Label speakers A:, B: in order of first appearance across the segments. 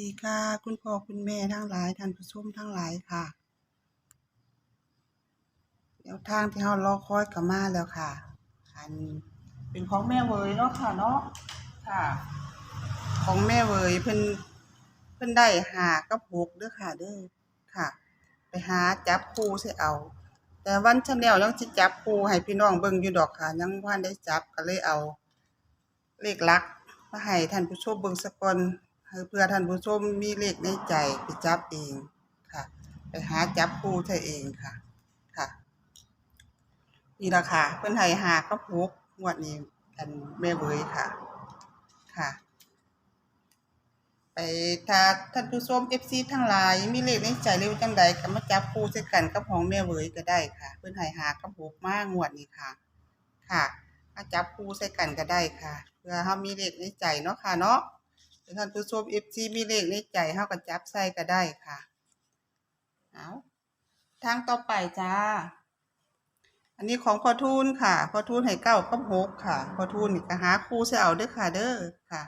A: ดีค่ะ คุณพ่อคุณแม่ทั้งหลายท่านผู้ชมทั้งหลายค่ะแนวทางที่เรารอคอยก็มาแล้วค่ะอันเป็นของแม่เวยเนาะค่ะเนาะค่ะ ของแม่เวยเพิ่นเพิ่นได้หากับหกเด้อค่ะเด้อค่ะ ไปหาจับคู่ใส่เอา แต่วันชาแนลยังสิจับคู่ให้พี่น้องเบิ่งอยู่ดอกค่ะ ยังบ่ทันได้จับก็เลยเอา เลขลักมาให้ท่านผู้ชมเบิ่งสกก่อน เพื่อท่านผู้ชมมีเลขในใจไปจับเองค่ะ ไปหาจับคู่ใช่เองค่ะ ค่ะนี่ละค่ะเพิ่อนให้หากับหกงวดนี้อันแม่เวยค่ะ ค่ะ ไปถ้าท่านผู้ชม FC ทั้งหลายมีเลขในใจเร็วจังใดก็มาจับคู่ใส่กันกับของแม่เวยก็ได้ค่ะ เพิ่อนให้หากับหกมากงวดนี้ค่ะ ค่ะมาจับคู่ใส่กันก็ได้ค่ะ เพื่อเฮามีเลขในใจเนาะค่ะเนาะ ท่านผู้ชม FC มีเลขในใจเฮาก็จับใส่ก็ได้ค่ะ เอาทางต่อไปจ้า อันนี้ของพอทูนค่ะ พอทูนให้เก้ากับหกค่ะ พอทูนนี่ก็หาคู่ใส่เอาเด้อค่ะ เด้อค่ะ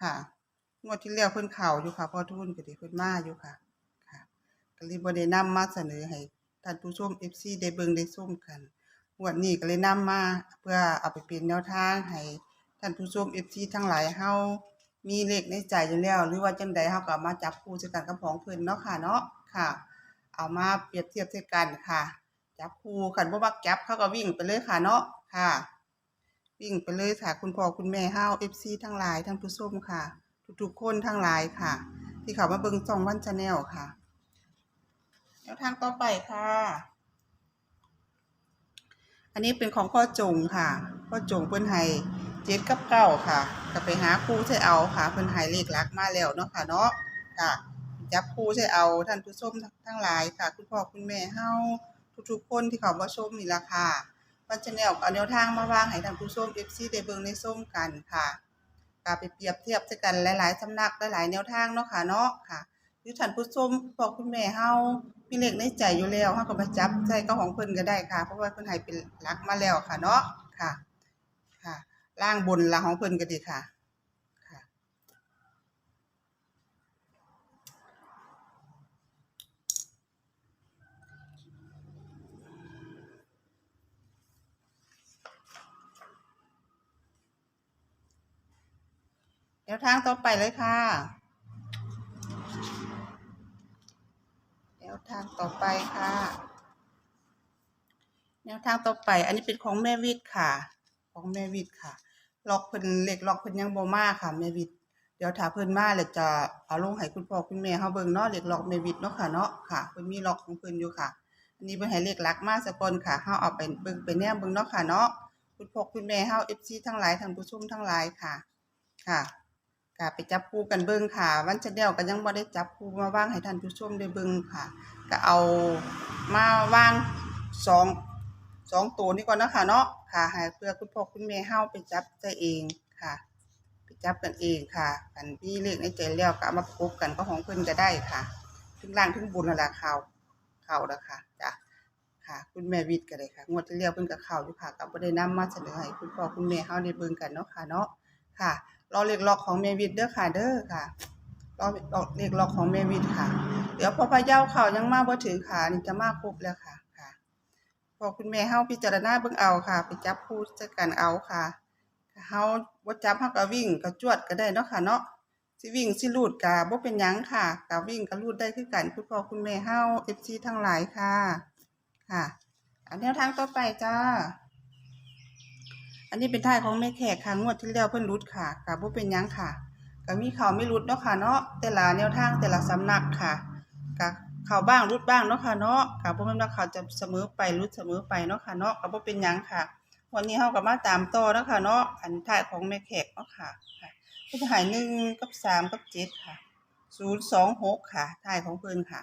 A: ค่ะงวดที่แล้วเพิ่นเข้าอยู่ค่ะ พอทูนก็ด้เพิ่นมาอยู่ค่ะ ค่ะก็เลยบ่ได้นำมาเสนอให้ท่านผู้ชม FC ได้เบิ่งได้ชมกันงวดนี้ก็เลยนำมา เพื่อเอาไปเป็นแนวทางให้ท่านผู้ชม FC ทั้งหลายเฮา มีเลขในใจอยู่แล้ว หรือว่าจังใดเฮาก็มาจับคู่ใส่กันกับของเพิ่นเนาะค่ะเนาะค่ะ เอามาเปรียบเทียบใส่กันค่ะ จับคู่คันบ่มักจับเขาก็วิ่งไปเลยค่ะเนาะค่ะ วิ่งไปเลยค่ะคุณพ่อคุณแม่เฮา FC ทั้งหลายท่านผู้ชมค่ะ ทุกๆคนทั้งหลายค่ะ ที่เขามาเบิ่งช่องวันชาแนลค่ะแนวทางต่อไปค่ะ อันนี้เป็นของพ่อจงค่ะ พ่อจงเพิ่นให้เจ็ดกับเก้าค่ะ ก็ไปหาคู่ใช้เอาค่ะเพิ่นให้เลขลักมาแล้วเนาะค่ะเนาะค่ะจับคู่ใช้เอาท่านผู้ชมทั้งหลายค่ะ คุณพ่อคุณแม่เฮาทุกๆคนที่เขามาชมนี่ล่ะค่ะวันชาแนลก็เอาแนวทางมาวางให้ท่านผู้ชม FC ได้เบิ่งได้ชมกันค่ะก็ไปเปรียบเทียบกันหลายๆสำนักหลายๆแนวทางเนาะค่ะเนาะค่ะหรือท่านผู้ชมคุณพ่อคุณแม่เฮามีเลขในใจอยู่แล้วเฮาก็มาจับใส่กับของเพิ่นก็ได้ค่ะ เพราะว่าเพิ่นให้เป็นหลักมาแล้วค่ะเนาะค่ะค่ะ ล่างบนล่างของเพิ่นก็ดีค่ะค่ะแนวทางต่อไปเลยค่ะแนวทางต่อไปค่ะแนวทางต่อไป อันนี้เป็นของแม่วิทย์ค่ะ ของแม่วิทย์ค่ะ ล็อกเพิ่นเหลขล็อกเพิ่นยังบ่มาค่ะแม่วิทย์เดี๋ยวถ้าเพิ่นมาแล้วจะเอาลงให้คุณพ่อคุณแม่เฮาเบิ่งเนาะเหลขล็อกแม่วิทย์เนาะค่ะเนาะค่ะเพิ่นมีล็อกของเพิ่นอยู่ค่ะ อันนี้เพิ่นให้เหลขหลักมาซะก่อนค่ะเฮาเอาไปเบิ่งไปแนมเบิ่งเนาะค่ะเนาะคุณพ่อคุณแม่เฮา FC ทั้งหลายท่านผู้ชมทั้งหลายค่ะ ค่ะก็ไปจับคู่กันเบิ่งค่ะ วันจะเดียวก็ยังบ่ได้จับคู่มาวางให้ท่านผู้ชมได้เบิ่งค่ะก็เอามาวางสองสองตัวนี้ก่อนนะคะเนาะ ค่ะให้เพื่อคุณพ่อคุณแม่เฮาไปจับใจเองค่ะ ไปจับกันเองค่ะอันที่เลขในใจแล้วก็เอามาประกบกันก็ของเพิ่นก็ได้ค่ะถึงล่างถึงบนนั่นล่ะข่าวข่าวแล้วค่ะจ้ะค่ะ คุณแม่วิทย์ก็ได้ค่ะ งวดที่แล้วเพิ่นก็เข้าอยู่ค่ะก็บ่ได้นำมาเสนอให้คุณพ่อคุณแม่เฮาได้เบิ่งกันเนาะค่ะเนาะค่ะรอเลขล็อกของแม่วิทย์เด้อค่ะเด้อค่ะรอรอเลขล็อกของแม่วิทย์ค่ะ เดี๋ยวพอพะเยาเขายังมาบ่ถึงค่ะนี่จะมาครบแล้วค่ะ อคุณแม่เฮาพิจารณาเบิ่งเอาค่ะ ไปจับคู่จัดกันเอาค่ะเฮาบ่จับเฮาก็วิ่งก็จวดก็ได้เนาะค่ะเนาะสิวิ่งสิลูดก็บ่เป็นหยังค่ะก็วิ่งก็ลูดได้คือกันคุณพ่อคุณแม่เฮา FC ทั้งหลายค่ะ ค่ะอันแนวทางต่อไปจ้า อันนี้เป็นท่ายของแม่แขกค่ะงวดที่แล้วเพิ่นรุดค่ะก็บ่เป็นหยังค่ะก็มีเขาไม่รุดเนาะค่ะเนาะแต่ละแนวทางแต่ละสำนักค่ะก็ เข้าบ้างรุดบ้างเนาะค่ะเนาะก็บ่แม่นว่าเขาจะเสมอไปรุดเสมอไปเนาะค่ะเนาะก็บ่เป็นหยังค่ะ วันนี้เฮาก็มาตามต่อเนาะค่ะเนาะอันท้ายของแม่แขกเนาะค่ะค่ะเพิ่นให้1กับ3กับ7ค่ะ026ค่ะท้ายของเพิ่นค่ะ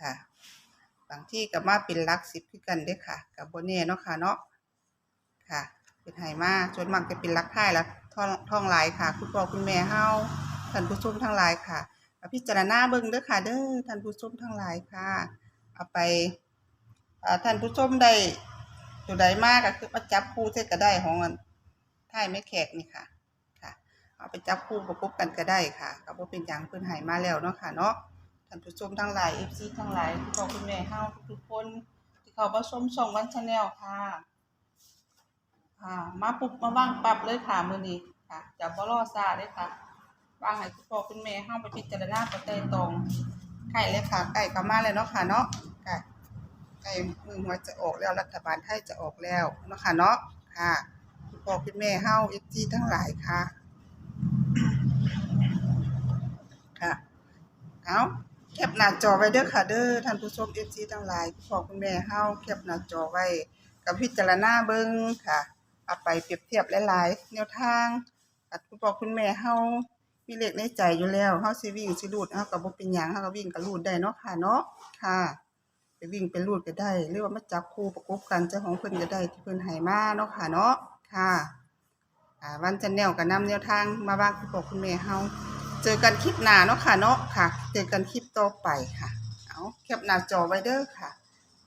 A: ค่ะ บางที่ก็มาเป็นลัก10คือกันเด้ค่ะก็บ่แน่เนาะค่ะเนาะค่ะ เป็นไหมาจนมักจะเป็นรักท้ายแล้วท่องท่องหลายค่ะ คุณพ่อคุณแม่เฮาท่านผู้ชมทั้งหลายค่ะ พิจารณาเบิ่งเด้อค่ะเด้อท่านผู้ชมทั้งหลายค่ะเอาไปท่านผู้ชมได้ตัวใดมากก็คือมาจับคู่เทศก็ได้ของอันท้ายไม่แขกนี่ค่ะค่ะ เอาไปจับคู่ประกบกันก็ได้ค่ะก็บ่เป็นหยังเพิ่นให้มาแล้วเนาะค่ะเนาะท่านผู้ชมทั้งหลาย FC ทั้งหลายคุณพ่อคุณแม่เฮาทุกคน ที่เขามาชมช่องวันชาแนลค่ะค่ะ มาปุ๊บมาว่างปรับเลยค่ะมื้อนี้ค่ะจะบ่รอซาเลยค่ะ ว่าให้คุณพ่อคุณแม่เฮาไปพิจารณาประเตยตรงใกล้เลยค่ะใกล้ก็มาแล้วเนาะค่ะเนาะใกล้ใกล้มือหัวจะออกแล้วรัฐบาลไทยจะออกแล้วเนาะค่ะเนาะค่ะคุณพ่อคุณแม่ห้าเฮา FG ทั้งหลายค่ะค่ะเอาแคปหน้าจอไว้เด้อค่ะเด้อท่านผู้ชม FC ทั้งหลายคุณพ่อคุณแม่เฮาแคปหน้าจอไว้กับพิจารณาเบิ่งค่ะเอาไปเปรียบเทียบหลายๆแนวทางกับคุณพ่อคุณแม่เฮา มีเลขในใจอยู่แล้วเฮาสิวิ่งสิรูดเฮาก็บ่เป็นหยังเฮาก็วิ่งก็รูดได้เนาะค่ะเนาะค่ะไปวิ่งไปรูดก็ได้ หรือว่ามาจับคู่ประกบกันเจ้าของเพิ่นก็ได้ที่เพิ่นให้มาเนาะค่ะเนาะค่ะอ่าวันจันแนวก็นำแนวทางมาบ้างคุณพ่อคุณแม่เฮาเจอกันคลิปหน้าเนาะค่ะเนาะค่ะ เจอกันคลิปต่อไปค่ะเอาแคปหน้าจอไว้เด้อค่ะ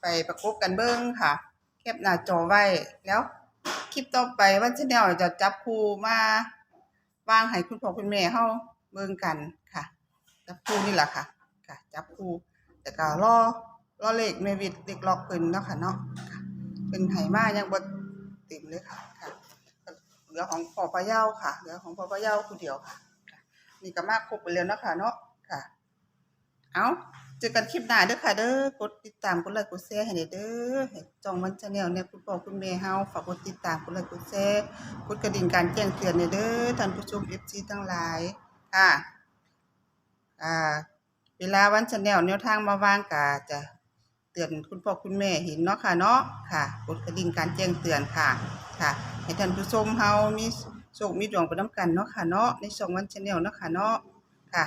A: ไปประกบกันเบิ้งค่ะ แคปหน้าจอไว้แล้วคลิปต่อไปวันชแนลจะจับครูมา วางให้คุณพ่อคุณแม่เฮาเบิ่งกันค่ะ จับคู่นี่แหละค่ะ ค่ะ จับคู่แต่ก็รอรอเลขแม่วิทย์เลขล็อกเพิ่นเนาะค่ะเนาะค่ะเป็นไหมายังบ่เต็มเลยค่ะค่ะเหลือของพ่อพะเยาค่ะเหลือของพ่อพะเยาคู่เดียวค่ะนี่ก็มากครบไปแล้วเนาะค่ะเนาะค่ะ เอา เจอกันคลิปหน้าเด้อค่ะเด้อกดติดตามกดไลค์กดแชร์ให้หน่อยเด้อให้จองมันชาแนลเนี่ยคุณพ่อคุณแม่เฮาฝากกดติดตามกดไลค์กดแชร์กดกระดิ่งการแจ้งเตือนให้เด้อท่านผู้ชม FC ทั้งหลายค่ะอ่าเวลาวันชาแนลแนวทางมาวางก็จะเตือนคุณพ่อคุณแม่เห็นเนาะค่ะเนาะค่ะ กดกระดิ่งการแจ้งเตือนค่ะค่ะให้ท่านผู้ชมเฮามีโชคมีดวงไปนํกันเนาะค่ะเนาะในช่องวันชาแนลเนาะค่ะเนาะค่ะ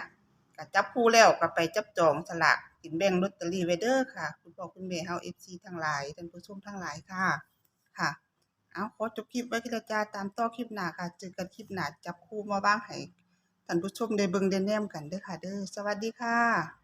A: ก็จับคู่แล้วก็ไปจับจองสลากกินแบ่งลอตเตอรี่ไว้เด้อค่ะ คุณพ่อคุณแม่เฮาเอฟซีทั้งหลายท่านผู้ชมทั้งหลายค่ะค่ะ เอาขอจบคลิปไว้ที่ละจ้าตามต่อคลิปหน้าค่ะเจอกันคลิปหน้าจับคู่มาบ้างให้ท่านผู้ชมได้เบิ่งได้แนมกันเด้อค่ะ เด้อสวัสดีค่ะ